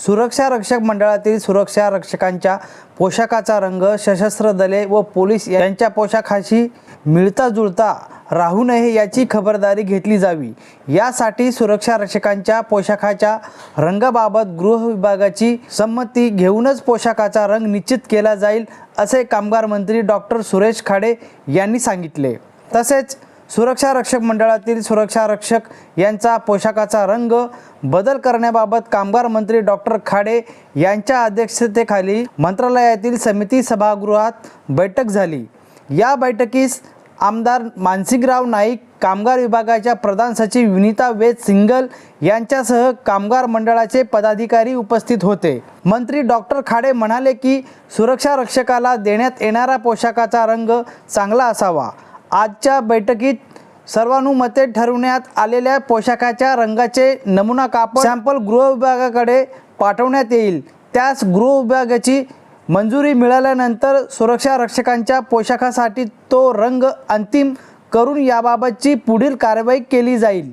सुरक्षा रक्षक मंडळातील सुरक्षा रक्षकांच्या पोशाखाचा रंग सशस्त्र दले व पोलीस यांच्या पोशाखाशी मिळता जुळता राहू नये याची खबरदारी घेतली जावी. यासाठी सुरक्षा रक्षकांच्या पोशाखाच्या रंगाबाबत गृह विभागाची संमती घेऊनच पोशाखाचा रंग निश्चित केला जाईल असे कामगार मंत्री डॉक्टर सुरेश खाडे यांनी सांगितले. तसेच सुरक्षा रक्षक मंडळातील सुरक्षा रक्षक यांचा पोशाखाचा रंग बदल करण्याबाबत कामगार मंत्री डॉक्टर खाडे यांच्या अध्यक्षतेखाली मंत्रालयातील समिती सभागृहात बैठक झाली. या बैठकीस आमदार मानसिंगराव नाईक कामगार विभागाच्या प्रधान सचिव विनीता वेद सिंगल यांच्यासह कामगार मंडळाचे पदाधिकारी उपस्थित होते. मंत्री डॉक्टर खाडे म्हणाले की सुरक्षा रक्षकाला देण्यात येणारा पोशाखाचा रंग चांगला असावा. आजच्या बैठकीत सर्वानुमते ठरवण्यात आलेल्या पोशाखाच्या रंगाचे नमुना कापड सॅम्पल गृह विभागाकडे पाठवण्यात येईल. त्यास गृह विभागाची मंजुरी मिळाल्यानंतर सुरक्षा रक्षकांच्या पोशाखासाठी तो रंग अंतिम करून याबाबतची पुढील कारवाई केली जाईल.